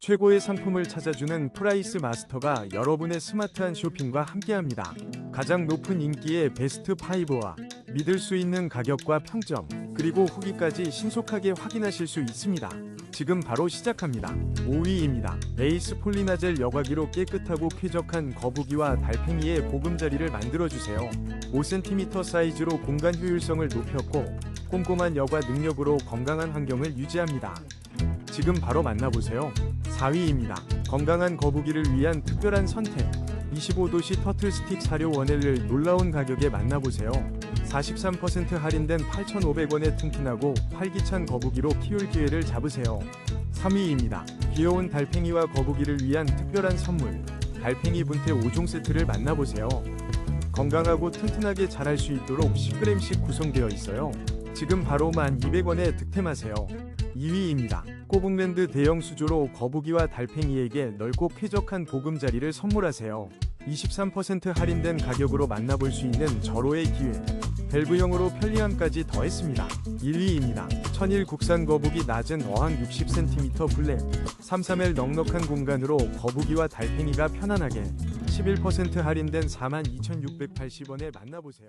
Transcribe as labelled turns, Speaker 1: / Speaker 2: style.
Speaker 1: 최고의 상품을 찾아주는 프라이스 마스터가 여러분의 스마트한 쇼핑과 함께합니다. 가장 높은 인기의 베스트 5와 믿을 수 있는 가격과 평점, 그리고 후기까지 신속하게 확인하실 수 있습니다. 지금 바로 시작합니다. 5위입니다. 에이스 폴리나젤 여과기로 깨끗하고 쾌적한 거북이와 달팽이의 보금자리를 만들어주세요. 5cm 사이즈로 공간 효율성을 높였고 꼼꼼한 여과 능력으로 건강한 환경을 유지합니다. 지금 바로 만나보세요. 4위입니다. 건강한 거북이를 위한 특별한 선택. 25도시 터틀 스틱 사료 원액을 놀라운 가격에 만나보세요. 43% 할인된 8,500원에 튼튼하고 활기찬 거북이로 키울 기회를 잡으세요. 3위입니다. 귀여운 달팽이와 거북이를 위한 특별한 선물. 달팽이 분태 5종 세트를 만나보세요. 건강하고 튼튼하게 자랄 수 있도록 10g씩 구성되어 있어요. 지금 바로 1200원에 득템하세요. 2위입니다. 꼬북랜드 대형 수조로 거북이와 달팽이에게 넓고 쾌적한 보금자리를 선물하세요. 23% 할인된 가격으로 만나볼 수 있는 절호의 기회. 밸브형으로 편리함까지 더했습니다. 1위입니다. 천일 국산 거북이 낮은 어항 60cm 블랙. 33L 넉넉한 공간으로 거북이와 달팽이가 편안하게 11% 할인된 42,680원에 만나보세요.